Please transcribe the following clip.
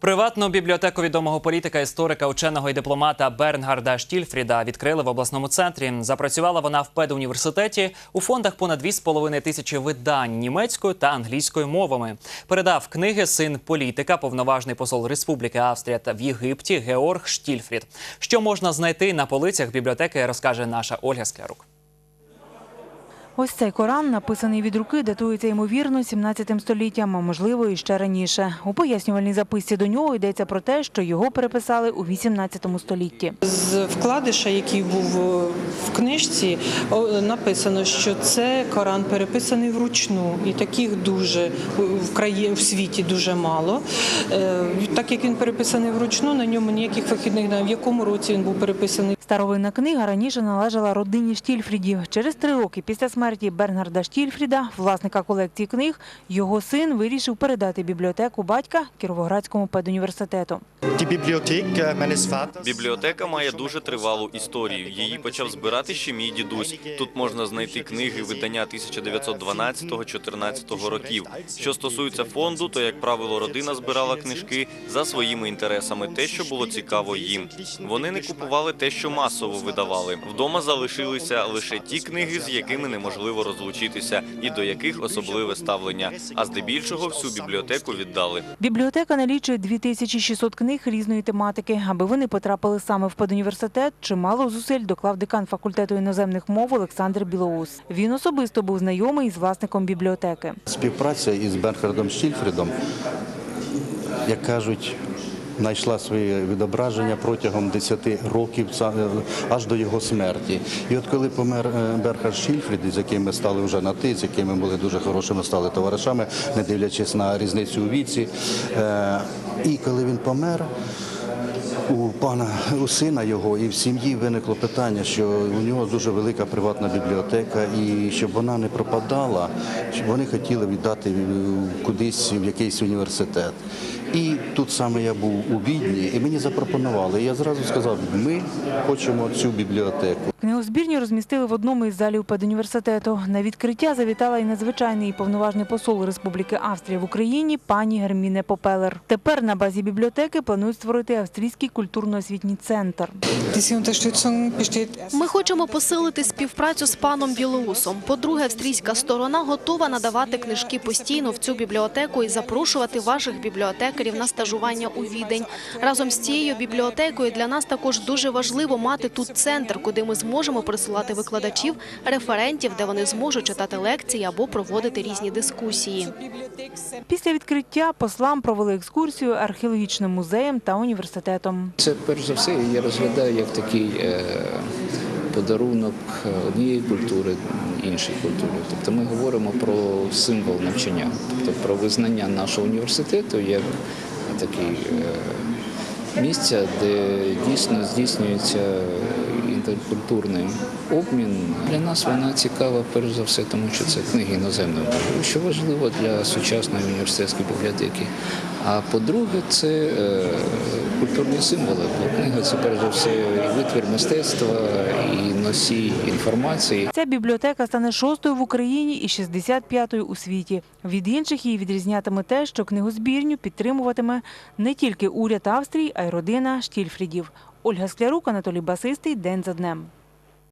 Приватну бібліотеку відомого політика, історика, ученого і дипломата Бернгарда Штільфріда відкрили в обласному центрі. Запрацювала вона в педуніверситеті. У фондах понад 2,5 тисячі видань німецькою та англійською мовами. Передав книги син політика, повноважний посол Республіки Австрія та в Єгипті Георг Штільфрід. Що можна знайти на полицях бібліотеки, розкаже наша Ольга Склярук. Ось цей Коран, написаний від руки, датується ймовірно 17 століттям, а можливо і ще раніше. У пояснювальній записці до нього йдеться про те, що його переписали у 18 столітті. З вкладиша, який був е, в книжці, написано, що це Коран переписаний вручну, і таких дуже в краї в світі дуже мало. Е, Так як він переписаний вручну, на ньому ніяких вихідних. В якому році він був переписаний? Старовинна книга раніше належала родині Штільфрідів. Через три роки після смерті Бернгарда Штільфріда, власника колекції книг, його син вирішив передати бібліотеку батька Кіровоградському педуніверситету. Äh. Бібліотека має дуже тривалу історію. Її почав збирати ще мій дідусь. Тут можна знайти книги видання 1912-14 років. Що стосується фонду, то як правило родина збирала книжки за своїми інтересами, те, що було цікаво їм. Вони не купували те, що масово видавали. Вдома залишилися лише ті книги, з якими неможливо розлучитися, і до яких особливе ставлення. А здебільшого всю бібліотеку віддали. Бібліотека налічує 2600 книг різної тематики. Аби вони потрапили саме в педуніверситет, чимало зусиль доклав декан факультету іноземних мов Олександр Білоус. Він особисто був знайомий з власником бібліотеки. Співпраця із Бернхардом Штільфрідом, як кажуть, знайшла своє відображення протягом 10 років аж до його смерті. І от коли помер е, Берхард Штільфрід, з яким ми стали вже на ти, з якими були дуже хорошими, стали товаришами, не дивлячись на різницю у віці. е, І коли він помер. У пана у сина його і в сім'ї виникло питання, що у нього дуже велика приватна бібліотека, і щоб вона не пропадала, щоб вони хотіли віддати е, кудись в якийсь університет. І тут саме я був у Відні, і мені запропонували. І я зразу сказав: ми хочемо цю бібліотеку. Книгозбірню розмістили в одному із залів педуніверситету. На відкриття завітала і надзвичайний і повноважний посол Республіки Австрія в Україні пані Герміне Попелер. Тепер на базі бібліотеки планують створити австрійський культурно-освітній центр. Ми хочемо посилити співпрацю з паном Білоусом. По-друге, австрійська сторона готова надавати книжки постійно в цю бібліотеку і запрошувати ваших бібліотекарів на стажування у відень. Разом з цією бібліотекою для нас також дуже важливо мати тут центр, куди ми зможемо присилати викладачів, референтів, де вони зможуть читати лекції або проводити різні дискусії. Після відкриття послам провели екскурсію археологічним музеєм та університетом. Це перш за все я розглядаю як такий е, подарунок однієї культури іншій культурі. Тобто ми говоримо про символ навчання, тобто про визнання нашого університету як такий е, місця, де дійсно здійснюється інтеркультурний обмін. Для нас вона цікава перш за все, тому що це книги іноземної мови, що важливо для сучасної університетської бібліотеки. А по-друге, це е, культурні символи. Бо книга це перш за все і витвір мистецтва, і носій інформації. Ця бібліотека стане шостою в Україні і 65-ю у світі. Від інших її відрізнятиме те, що книгозбірню підтримуватиме не тільки уряд Австрії, а й родина Штільфрідів. Ольга Склярук, Анатолій Басистий. День за днем.